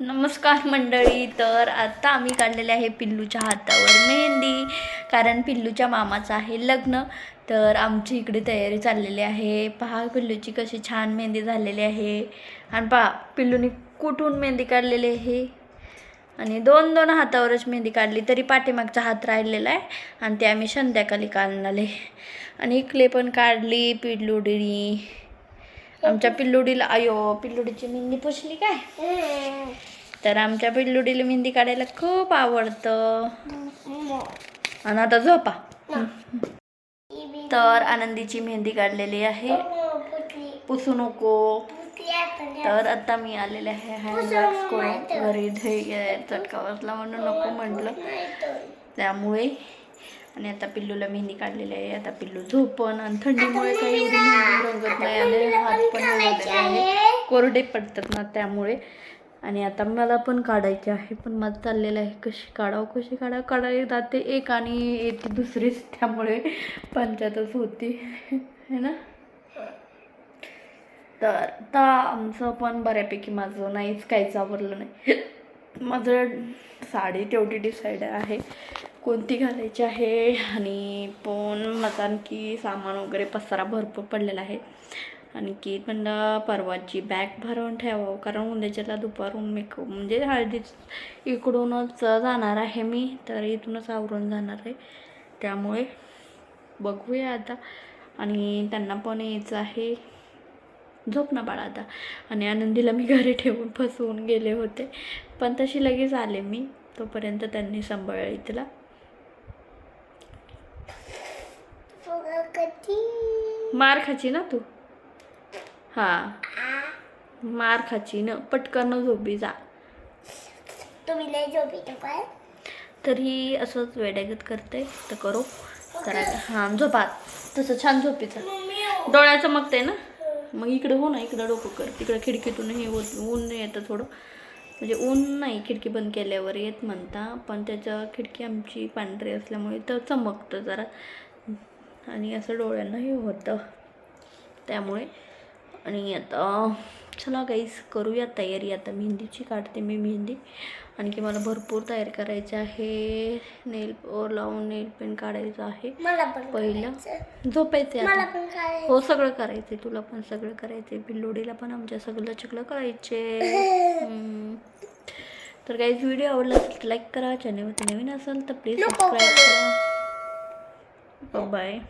नमस्कार मंडळी तर आता आम्ही काढलेले आहे पिल्लूच्या हातावर मेहंदी कारण पिल्लूच्या मामाचं आहे लग्न. तर आमची इकडे तयारी चाललेली आहे. पहा पिल्लूची कशी छान मेहंदी झालेली आहे. आणि पहा पिल्लूनी कुठून मेहंदी काढलेली आहे. आणि दोन दोन हातावरच मेहंदी काढली तरी पाठीमागचा हात राहिलेला आहे आणि ते आम्ही संध्याकाळी काढणारे आणि इकडे पण काढली पिल्लुडीनी. आमच्या पिल्लुडीला अयो पिल्लुडीची मेहंदी पुसली काय? तर आमच्या पिल्लुडीला मेहंदी काढायला खूप आवडतं. आणि आता झोपा. तर आनंदीची मेहंदी काढलेली आहे. पुसू नको. तर आता मी आलेले आहे हँडवॉश करून. घरी धुई चटका बसला म्हणून नको म्हटलं. त्यामुळे आणि आता पिल्लूला मेहंदी काढलेली आहे. आता पिल्लू झोपण आणि थंडीमुळे काही एवढी मेहंदी रंगत नाही आणि हात पण आहे? कोरडे पडतात ना त्यामुळे. आणि आता मला पण काढायचे आहे. पण माझं चाललेलं आहे. कशी काढावं कशी काढावं? काढायला जाते एक आणि येते दुसरीच. त्यामुळे पंचायतच होती. है ना? तर आता आमचं पण बऱ्यापैकी माझं नाहीच काहीच आवडलं नाही. माझं साडी तेवढी डिसाईड आहे. कोणती घालायची आहे? आणि पण माझा आणखी सामान वगैरे पसारा भरपूर पडलेला आहे. आणखी म्हणलं परवाची बॅग भरवून ठेवावं कारण उद्याच्याला दुपारून मेकअप म्हणजे हळदीच इकडूनच जाणार आहे मी तर इथूनच आवरून जाणार आहे. त्यामुळे बघूया आता. आणि त्यांना पण यायचं आहे. झोप ना बाळा आता. आणि आनंदीला मी घरी ठेवून फसवून गेले होते. पण तशी लगेच आले मी. तोपर्यंत त्यांनी सांभाळली तिला मार खाची ना तू. हां. मार खाची ना. पटकन झोपी जा. तुम्ही लय झोपी काय तरी असंच वेड्यागत करते. तर करो. तर हां झोपात तसं छान झोपीचं मम्मी डोळ्या चमकते ना? मग इकडं हो ना इकडं डोकं कर. तिकडं खिडकीतून हे होत ऊन येतं थोडं. म्हणजे ऊन नाही खिडकी बंद केल्यावर येत म्हणता पण त्याच्या खिडकी आमची पांढरी असल्यामुळे तर चमकतं जरा. आणि असं डोळ्यांना हे होतं. त्यामुळे आणि आता चला गाईस करूया तयारी. आता मेहंदीची काढते मी मेहंदी. आणखी मला भरपूर तयारी करायची आहे. नेल लावून नेल पेन काढायचं आहे. पहिलं करायचं. झोपायचं हो सगळं करायचंय. तुला पण सगळं करायचंय. पिल्लोडीला पण आमच्या सगळं चगलं करायचे. तर काही व्हिडिओ आवडला असेल तर लाईक करा. चॅनलवरती नवीन असेल तर प्लीज सबस्क्राईब करा. Bye-bye.